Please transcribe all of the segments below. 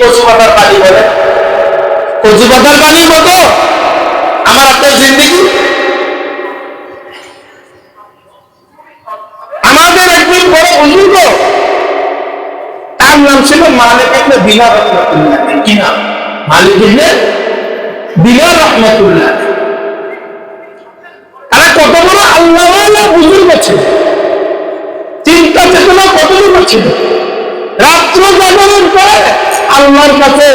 কচু পাতার পানি বলে। কচু পাতার পানির মতো আমার আপনার জিন্দগি। আমাদের একজন বড় বুজুর্গ তার নাম ছিল মালিক ইবনে দিনার রহমাতুল্লাহ। কি নাম? মালিক ইবনে দিনার রহমাতুল্লাহ। তারা কত বড় আল্লাহ বুজুর্গ ছিল। চিন্তা চেতনা কতটুকু ছিল? রাত্র জাগরণ করে আল্লাহর কাছে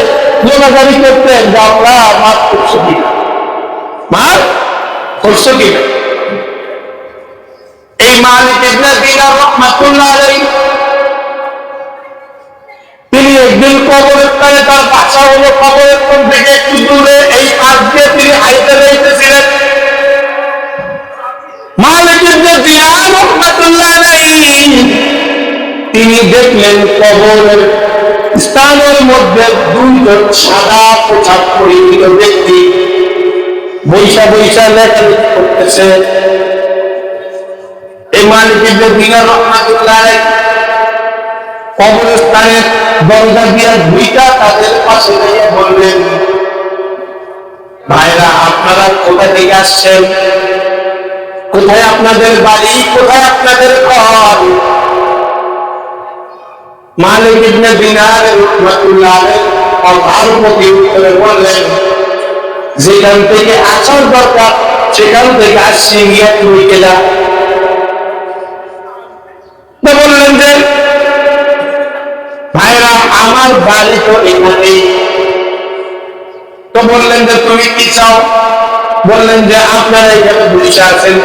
জোগাজারি করতেন যে আল্লাহ মাফ করছ কিনা মাফ করছ কিনা এই মালিক ইবনে দিনার রহমাতুল্লাহ আলাইহি। তিনি একদিন কবরের স্থানে তার বাসা হলো কবরের কোন থেকে একটু দূরে, এই পাশ দিয়ে তিনি হাইতে যাইতেছিলেন। মালিক ইবনে দিনার রহমাতুল্লাহ আলাইহি, তিনি দেখলেন কবরের স্থানের মধ্যে দুইজন সাদা পোশাক পরিহিত ব্যক্তি বৈশা বৈশা লেখালেখি করতেছে। এই ইবনে দিনার রহমাতুল্লাহ কবরস্থানের দরজা দিয়া দুইটা তাদের পাশে গিয়ে বললেন, ভাইরা, আপনারা কোথা থেকে আসছেন? কোথায় আপনাদের বাড়ি? কোথায় আপনাদের ঘর? মালিক ইবনে দিনার রহমাতুল্লাহ আলাইহি প্রতি উত্তরে বললেন, যেখান থেকে আসার দরকার, সেখান থেকে আসছি গিয়া তুমি গেলা বললেন যে, ভাইরা, আমার বাড়ি তো এখানে তো বললেন যে, তুমি কি চাও? বললেন যে, আপনারা এখানে বসে আছেন।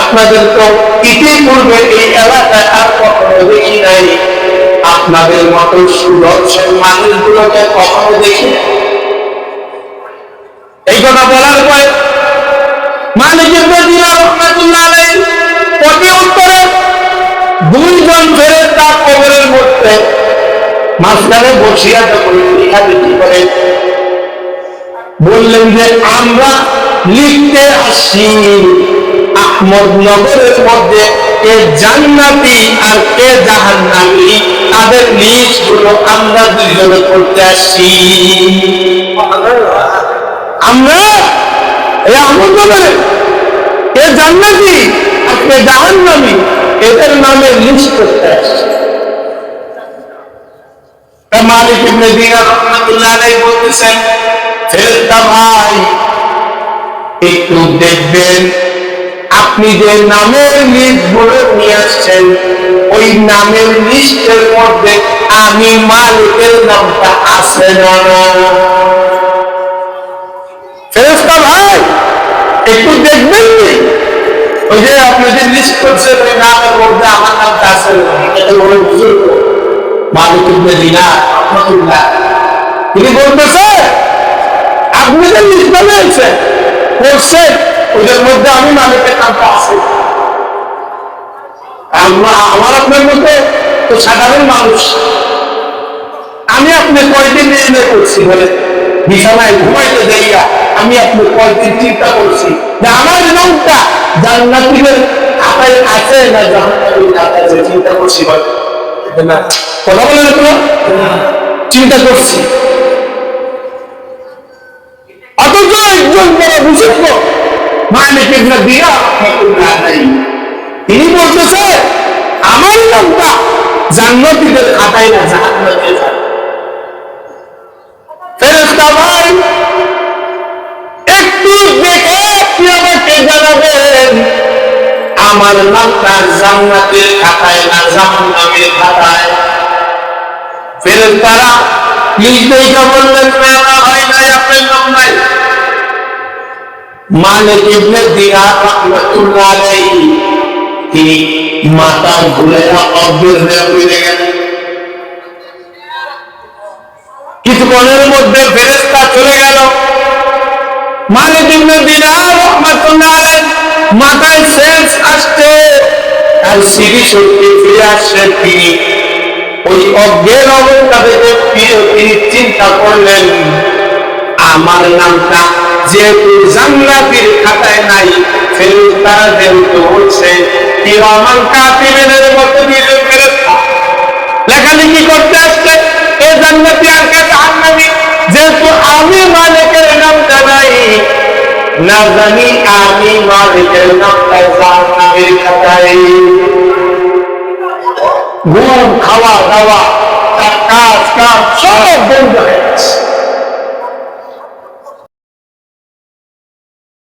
আপনাদের তো ইতিপূর্বে এই এলাকায় আর কখনো দেখি নাই। আপনাদের মতো সুদর্শন মানুষগুলোকে কখনো দেখি। এই কথা বলার পরে রহমাতুল্লাহ দুইজন ফেরেশতা কবরের মধ্যে মাঝখানে বসিয়া লেখালেখি করে বললেন যে, আমরা লিখতে আসি আহমদ নগরের মধ্যে কে জান্নাতি আর কে জাহান্নামি তাদের লিস্টগুলো আমরা দুইজনে করতে আসছি আমরা? এই আহমদ নগরে কে জান্নাতি? কে জাহান্নামি? এদের নামে লিস্ট করতে আসছি মালিক ইবনে দিনার রহমাতুল্লাহ আলাইহি বলতেছেন, ফেরেশতা ভাই, একটু দেখবেন, আপনি যে নামের লিস্টগুলো নিয়ে আসছেন ওই নামের লিস্টের মধ্যে আমি মালিকের নামটা আছে না? ফেরেশতা ভাই, একটু দেখবেন? ওই যে আপনি যে লিস্ট করছেন ওই নামের মধ্যে আমার নামটা আছে এটা বলে বুঝুন মালিক ইবনে দিনার তিনি বলতেছে আপনি যে লিস্ট বানিয়েছেন করছেন ওদের মধ্যে আমি মালিকের নামটা আছে। আমরা আমার আপনার মধ্যে তো সাধারণ মানুষ। আমি আপনি কয়দিন নির্ণয় করছি বলে? বিছানায় ঘুমাইতে যাইয়া আমি আপনি কয়দিন চিন্তা করছি? যে আমার জান্নাতীদের খাতায় আছে না চিন্তা করছি বলে। না। কথা বলেন তো চিন্তা করছি। অথচ একজন বড় বুজুর্গ, মালিক ইবনে দিয়া আলাইহি তিনি বলতেছে, আমার নামটা জান্নাতীদের খাতায় না জাহান্নামীদের খাতায় ফেরেশতা ভাই, একটু দেখে আপনি আমাকে জানাবেন আমার নামটা জান্নাতের খাতায় না, জাহান্নামের খাতায়। ফেরেশতারা লিখতেইকা বললেন না হয় নাই, আপনার নাম নাই। মালিক ইবনে দিনার রাহমাতুল্লাহ আলাইহি তিনি মাথা ঘুরে কিছুক্ষণের মধ্যে ফেরেশতা চলে গেল। দিনার মাথায় আসছে। আর স্মৃতি শক্তি ফিরে আসছে তিনি। ওই অজ্ঞের অবস্থা তিনি চিন্তা করলেন, আমার নামটা যেহেতু জান্নাতের খাতায় নাই কিরামান কাতিবিনের মতো নিজে ফেরেশতা। লেখালেখি করতে আসছে, এ জান্নাতি আর কে জাহান্নামী যেহেতু আমি মালিকের নাম জানাই, না জানি আমি মালিকের নামটা জাহান্নামের খাতায়। ঘুম, খাওয়া, দাওয়া, তার কাজ, কাম সব বন্ধ হয়ে গেছে।